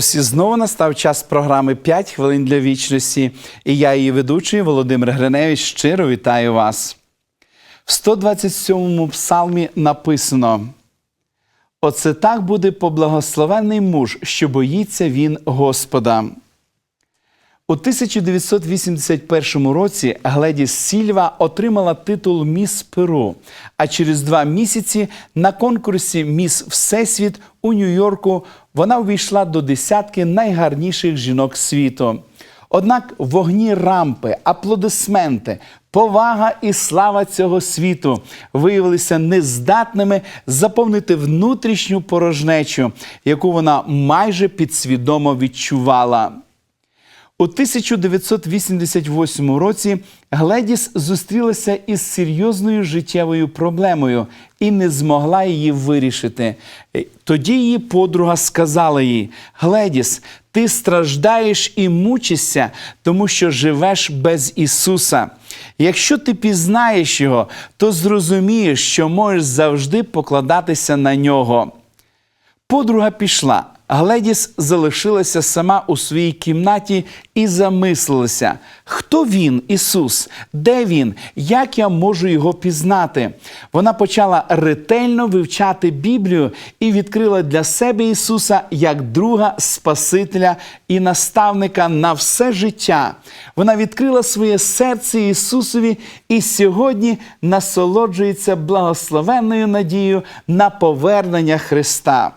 Ось і знову настав час програми «5 хвилин для вічності. І я, її ведучий Володимир Гриневич, щиро вітаю вас. В 127-му псалмі написано: Оце так буде поблагословенний муж, що боїться він Господа. У 1981 році Гледіс Сільва отримала титул Міс Перу, а через два місяці на конкурсі Міс Всесвіт у Нью-Йорку вона увійшла до десятки найгарніших жінок світу. Однак вогні рампи, аплодисменти, повага і слава цього світу виявилися нездатними заповнити внутрішню порожнечу, яку вона майже підсвідомо відчувала. У 1988 році Гледіс зустрілася із серйозною життєвою проблемою і не змогла її вирішити. Е, Тоді її подруга сказала їй: Гледіс, ти страждаєш і мучишся, тому що живеш без Ісуса. Якщо ти пізнаєш Його, то зрозумієш, що можеш завжди покладатися на нього. Подруга пішла. Гледіс залишилася сама у своїй кімнаті і замислилася, хто він, Ісус, де він, як я можу його пізнати. Вона почала ретельно вивчати Біблію і відкрила для себе Ісуса як друга Спасителя і наставника на все життя. Вона відкрила своє серце Ісусові і сьогодні насолоджується благословенною надією на повернення Христа.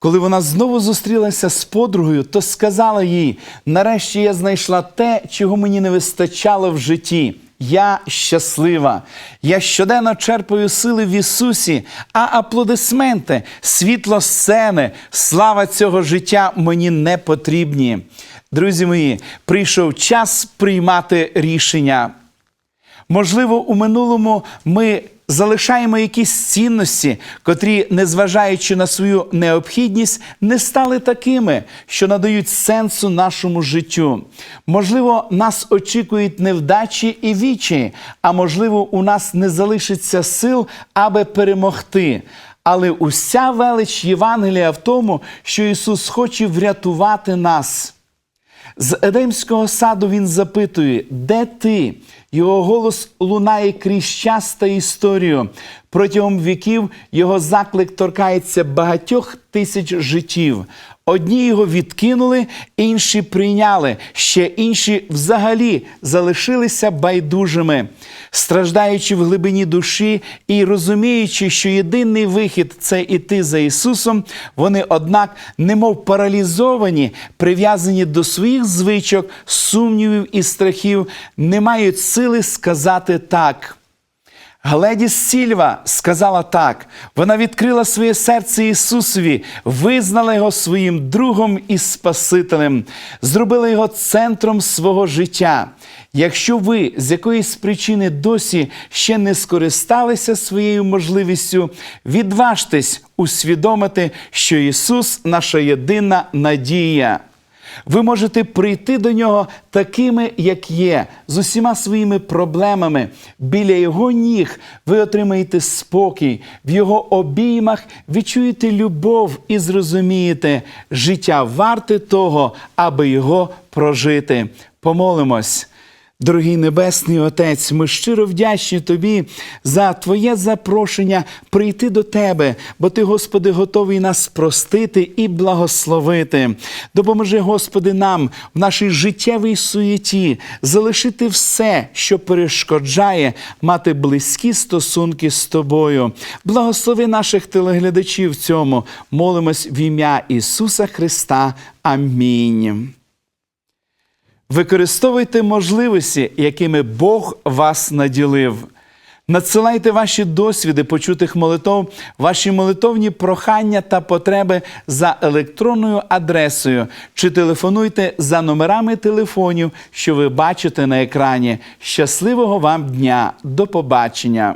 Коли вона знову зустрілася з подругою, то сказала їй: нарешті я знайшла те, чого мені не вистачало в житті. Я щаслива. Я щоденно черпаю сили в Ісусі, а аплодисменти, світло сцени, слава цього життя мені не потрібні. Друзі мої, прийшов час приймати рішення. Можливо, у минулому ми залишаємо якісь цінності, котрі, незважаючи на свою необхідність, не стали такими, що надають сенсу нашому життю. Можливо, нас очікують невдачі і вічі, а можливо, у нас не залишиться сил, аби перемогти. Але уся велич Євангелія в тому, що Ісус хоче врятувати нас. З Едемського саду він запитує, де ти? Його голос лунає крізь час та історію. Протягом віків його заклик торкається багатьох тисяч життів. Одні його відкинули, інші прийняли, ще інші взагалі залишилися байдужими. Страждаючи в глибині душі і розуміючи, що єдиний вихід це іти за Ісусом, вони, однак, немов паралізовані, прив'язані до своїх звичок, сумнівів і страхів, не мають сили сказати так. Гледіс Сільва сказала так: вона відкрила своє серце Ісусові, визнала його своїм другом і Спасителем, зробила його центром свого життя. Якщо ви з якоїсь причини досі ще не скористалися своєю можливістю, відважтесь усвідомити, що Ісус наша єдина надія. Ви можете прийти до нього такими, як є, з усіма своїми проблемами. Біля його ніг ви отримаєте спокій, в його обіймах відчуєте любов і зрозумієте, життя варте того, аби його прожити. Помолимось. Дорогий Небесний Отець, ми щиро вдячні Тобі за Твоє запрошення прийти до Тебе, бо Ти, Господи, готовий нас простити і благословити. Допоможи, Господи, нам в нашій життєвій суєті залишити все, що перешкоджає мати близькі стосунки з Тобою. Благослови наших телеглядачів в цьому. Молимось в ім'я Ісуса Христа. Амінь. Використовуйте можливості, якими Бог вас наділив. Надсилайте ваші досвіди почутих молитов, ваші молитовні прохання та потреби за електронною адресою чи телефонуйте за номерами телефонів, що ви бачите на екрані. Щасливого вам дня! До побачення!